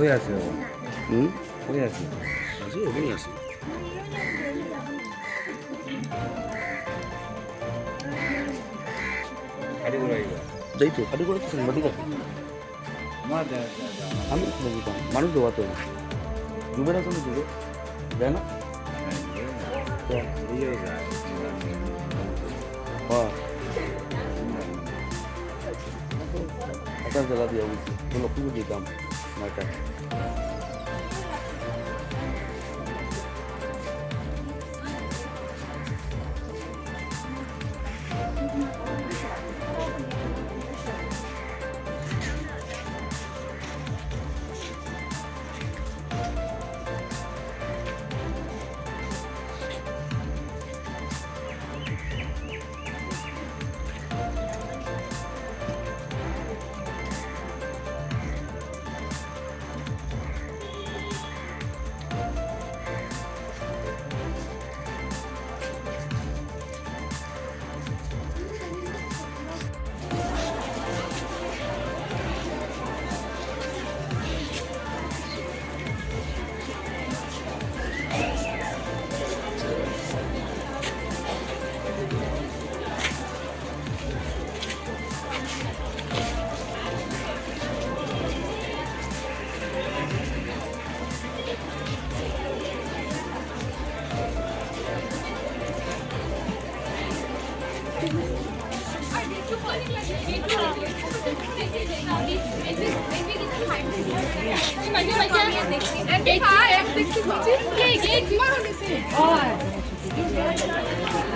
হয়ে আছে ও? হুম? হয়ে আছে? আছে। ওখানেই আছে যাই তো খাটি করে মা দেয় আমি মানুষ দেওয়া তো। ডুবে না কোনো ডুবে দেয় না? হ্যাঁ। একটা জেলা দিয়ে বলছি লক্ষ্মীপুর দিতাম Vai. Geçti, geçti, geçti. Geçti, geçti. Geçti, geçti.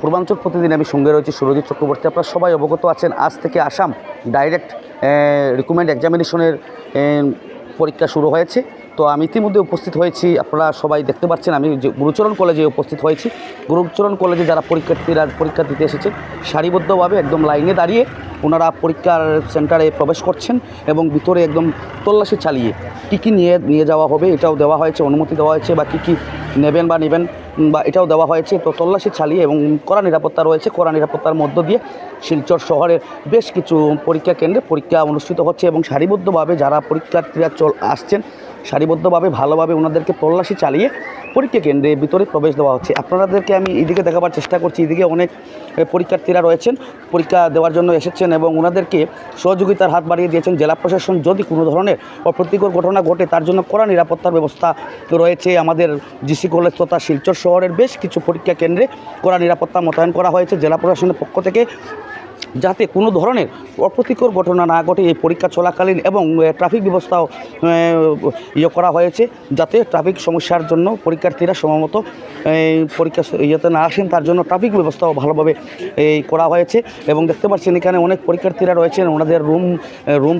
পূর্বাঞ্চল প্রতিদিন আমি সঙ্গে রয়েছি, সুরজিৎ চক্রবর্তী। আপনারা সবাই অবগত আছেন, আজ থেকে আসাম ডাইরেক্ট রিকমেন্ড এক্সামিনেশনের পরীক্ষা শুরু হয়েছে। তো আমি ইতিমধ্যে উপস্থিত হয়েছি, আপনারা সবাই দেখতে পাচ্ছেন, আমি গুরুচরণ কলেজে উপস্থিত হয়েছি। গুরুচরণ কলেজে যারা পরীক্ষার্থীরা, পরীক্ষা দিতে এসেছে, সারিবদ্ধভাবে একদম লাইনে দাঁড়িয়ে ওনারা পরীক্ষার সেন্টারে প্রবেশ করছেন এবং ভিতরে একদম তল্লাশি চালিয়ে কী কী নিয়ে নিয়ে যাওয়া হবে এটাও দেওয়া হয়েছে, অনুমতি দেওয়া হয়েছে বা কী কী নেবেন বা নেবেন বা এটাও দেওয়া হয়েছে। তো তল্লাশি চালিয়ে এবং কড়া নিরাপত্তা রয়েছে, কড়া নিরাপত্তার মধ্য দিয়ে শিলচর শহরের বেশ কিছু পরীক্ষা কেন্দ্রে পরীক্ষা অনুষ্ঠিত হচ্ছে এবং সারিবদ্ধভাবে যারা পরীক্ষার্থীরা চল, আসছেন সারিবদ্ধভাবে ভালোভাবে ওনাদেরকে তল্লাশি চালিয়ে পরীক্ষা কেন্দ্রে ভিতরে প্রবেশ দেওয়া হচ্ছে। আপনাদেরকে আমি এদিকে দেখাবার চেষ্টা করছি, এদিকে অনেক পরীক্ষার্থীরা রয়েছেন, পরীক্ষা দেওয়ার জন্য এসেছেন। এবং ওনাদেরকে সহযোগিতার হাত বাড়িয়ে দিয়েছেন জেলা প্রশাসন। যদি কোনো ধরনের অপ্রীতিকর ঘটনা ঘটে, তার জন্য কড়া নিরাপত্তার ব্যবস্থা রয়েছে। আমাদের জিসি কলেজ তথা শিলচর শহরের বেশ কিছু পরীক্ষা কেন্দ্রে কড়া নিরাপত্তা মোতায়েন করা হয়েছে। জেলা প্রশাসনের পক্ষ থেকে যাতে কোনো ধরনের অপ্রীতিকর ঘটনা না ঘটে, এই পরীক্ষা চলাকালীন এবং ট্রাফিক ব্যবস্থাও ইয়ে করা হয়েছে যাতে ট্রাফিক সমস্যার জন্য পরীক্ষার্থীরা সময়মত পরীক্ষা ইয়েতে না আসেন, তার জন্য ট্রাফিক ব্যবস্থাও ভালোভাবে এই করা হয়েছে এবং দেখতে পাচ্ছেন এখানে অনেক পরীক্ষার্থীরা রয়েছেন, ওনাদের রুম রুম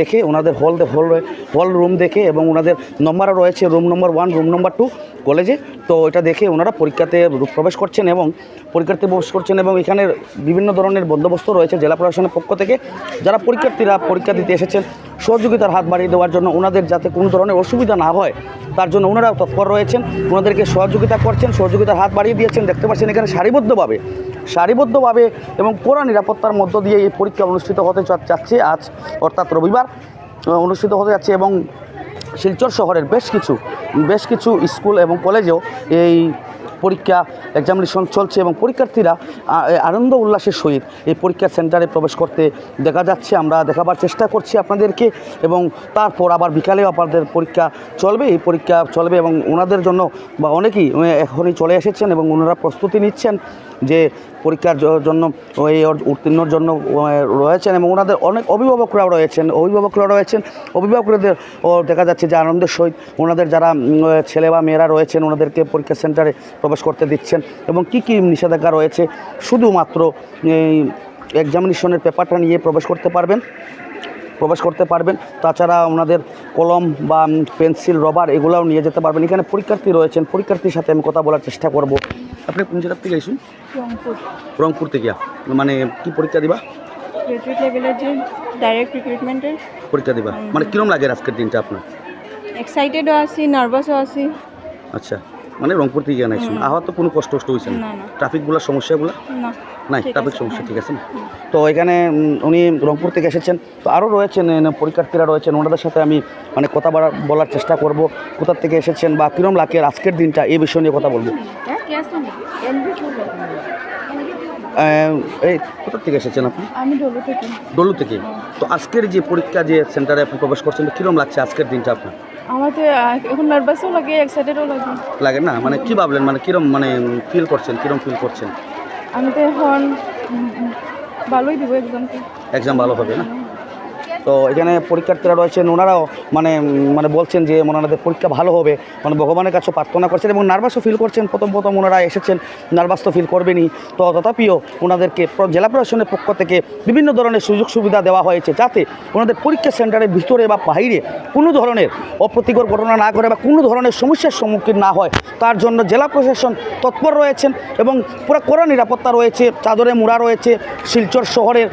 দেখে, ওনাদের হল হল হল রুম দেখে এবং ওনাদের নম্বরও রয়েছে room number one room number two কলেজে তো এটা দেখে ওনারা পরীক্ষাতে প্রবেশ করছেন এবং পরীক্ষার্থী প্রবেশ করছেন এবং এখানে বিভিন্ন ধরনের বন্দোবস্ত রয়েছে জেলা প্রশাসনের পক্ষ থেকে। যারা পরীক্ষার্থীরা পরীক্ষা দিতে এসেছেন, সহযোগিতার হাত বাড়িয়ে দেওয়ার জন্য ওনাদের যাতে কোনো ধরনের অসুবিধা না হয়, তার জন্য ওনারাও তৎপর রয়েছেন। ওনাদেরকে সহযোগিতা করছেন, সহযোগিতার হাত বাড়িয়ে দিয়েছেন। দেখতে পাচ্ছেন এখানে সারিবদ্ধভাবে সারিবদ্ধভাবে এবং পুরো নিরাপত্তার মধ্য দিয়ে এই পরীক্ষা অনুষ্ঠিত হতে যাচ্ছে আজ, অর্থাৎ রবিবার অনুষ্ঠিত হতে যাচ্ছে এবং শিলচর শহরের বেশ কিছু বেশ কিছু স্কুল এবং কলেজেও এই পরীক্ষা এক্সামিনেশন চলছে এবং পরীক্ষার্থীরা আনন্দ উল্লাসের সহিত এই পরীক্ষা সেন্টারে প্রবেশ করতে দেখা যাচ্ছে, আমরা দেখাবার চেষ্টা করছি আপনাদেরকে এবং তারপর আবার বিকালে আপনাদের পরীক্ষা চলবে। এই পরীক্ষা চলবে এবং ওনাদের জন্য বা অনেকেই এখনই চলে এসেছেন এবং ওনারা প্রস্তুতি নিচ্ছেন। যে পরীক্ষার জন্য এই উত্তীর্ণর জন্য রয়েছেন এবং ওনাদের অনেক অভিভাবকরাও রয়েছেন। অভিভাবকরা রয়েছেন। অভিভাবকদের ও, দেখা যাচ্ছে যে আনন্দের সহিত ওনাদের যারা ছেলে বা মেয়েরা রয়েছেন, ওনাদেরকে পরীক্ষা সেন্টারে প্রবেশ করতে দিচ্ছেন এবং কি কি নিষেধাজ্ঞা রয়েছে, শুধুমাত্র এই এক্সামিনেশনের পেপারটা নিয়ে প্রবেশ করতে পারবেন। প্রবেশ করতে পারবেন। তাছাড়া ওনাদের কলম বা পেন্সিল, রবার এগুলাও নিয়ে যেতে পারবেন। এখানে পরীক্ষার্থী রয়েছেন। পরীক্ষার্থীর সাথে আমি কথা বলার চেষ্টা করব। আপনি কোন জেলার থেকে এসুন রংপুর। রংপুর থেকে। মানে কি পরীক্ষা দিবা? গ্রাজুয়েট লেভেলের যে ডাইরেক্ট রিক্রুটমেন্টের পরীক্ষা দিবা। মানে কিরম লাগে আজকের দিনটা আপনার? এক্সাইটেডও আছি নার্ভাসও আছি। আচ্ছা। মানে রংপুর থেকে জানাই শুন আহা তো কোনো কষ্ট কষ্ট হয়েছে না। ট্রাফিকগুলোর সমস্যাগুলো? না নাই ট্রাফিক সমস্যা হ্যাঁ। ঠিক আছে তো এখানে উনি রংপুর থেকে এসেছেন। তো আরও রয়েছেন পরীক্ষার্থীরা রয়েছেন। ওনাদের সাথে আমি মানে কথা বলা- বলার চেষ্টা করব। কোথা থেকে এসেছেন বা কিরম লাগে আজকের দিনটা এই বিষয় নিয়ে কথা বলব। এই কোথা থেকে এসেছেন আপনি? আমি ডলু থেকে। ডলু থেকে? তো আজকের যে পরীক্ষা যে সেন্টারে আপনি প্রবেশ করছেন কিরম লাগছে আজকের দিনটা আপনার? আমার তো এখন নার্ভাসও লাগে এক্সাইটেডও লাগে। লাগে না? মানে কি ভাবলেন? মানে কিরম মানে ফিল করছেন? কিরম ফিল করছেন? আমি তো এখন ভালোই দিব এক্সামকে এক্সাম ভালো হবে না? তো এখানে পরীক্ষার্থীরা রয়েছেন, ওনারাও মানে মানে বলছেন যে ওনাদের পরীক্ষা ভালো হবে। মানে ভগবানের কাছে প্রার্থনা করছেন এবং নার্ভাসও ফিল করছেন। প্রথম প্রথম ওনারা এসেছেন, নার্ভাস তো ফিল করবেনই। তো তথাপিও ওনাদেরকে জেলা প্রশাসনের পক্ষ থেকে বিভিন্ন ধরনের সুযোগ সুবিধা দেওয়া হয়েছে যাতে ওনাদের পরীক্ষা সেন্টারের ভিতরে বা বাইরে কোনো ধরনের অপ্রতিকর ঘটনা না করে বা কোনো ধরনের সমস্যার সম্মুখীন না হয়। তার জন্য জেলা প্রশাসন তৎপর রয়েছেন এবং পুরো কড়া নিরাপত্তা রয়েছে, চাদরে মুড়া রয়েছে, শিলচর শহরের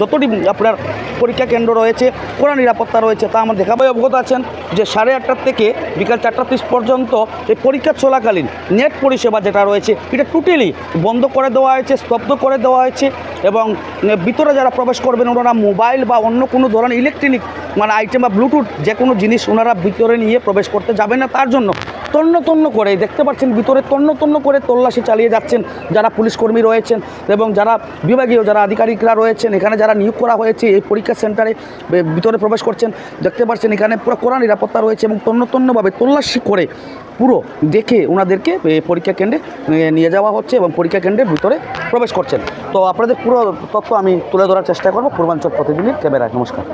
যতটি আপনার পরীক্ষা কেন্দ্র রয়েছে কড়া নিরাপত্তা রয়েছে, তা আমরা দেখাবে। অবগত আছেন যে সাড়ে আটটার থেকে বিকাল চারটা তিরিশ পর্যন্ত এই পরীক্ষা চলাকালীন নেট পরিষেবা যেটা রয়েছে, এটা টোটালি বন্ধ করে দেওয়া হয়েছে, স্তব্ধ করে দেওয়া হয়েছে এবং ভিতরে যারা প্রবেশ করবেন, ওনারা মোবাইল বা অন্য কোনো ধরনের ইলেকট্রনিক মানে আইটেম বা ব্লুটুথ যে কোনো জিনিস ওনারা ভিতরে নিয়ে প্রবেশ করতে যাবেন না তার জন্য। তন্ন তন্ন করে, দেখতে পাচ্ছেন ভিতরে তন্ন তন্ন করে তল্লাশি চালিয়ে যাচ্ছেন যারা পুলিশ কর্মী রয়েছেন এবং যারা বিভাগীয়, যারা আধিকারিকরা রয়েছেন, এখানে যারা নিয়োগ করা হয়েছে এই পরীক্ষা সেন্টারে ভিতরে প্রবেশ করছেন। দেখতে পাচ্ছেন এখানে পুরো কড়া নিরাপত্তা রয়েছে এবং তন্নতন্নভাবে তল্লাশি করে পুরো দেখে ওনাদেরকে পরীক্ষা কেন্দ্রে নিয়ে যাওয়া হচ্ছে এবং পরীক্ষা কেন্দ্রে ভিতরে প্রবেশ করছেন। তো আপনাদের পুরো তথ্য আমি তুলে ধরার চেষ্টা করব। পূর্বাঞ্চল প্রতিদিনের ক্যামেরায়। নমস্কার।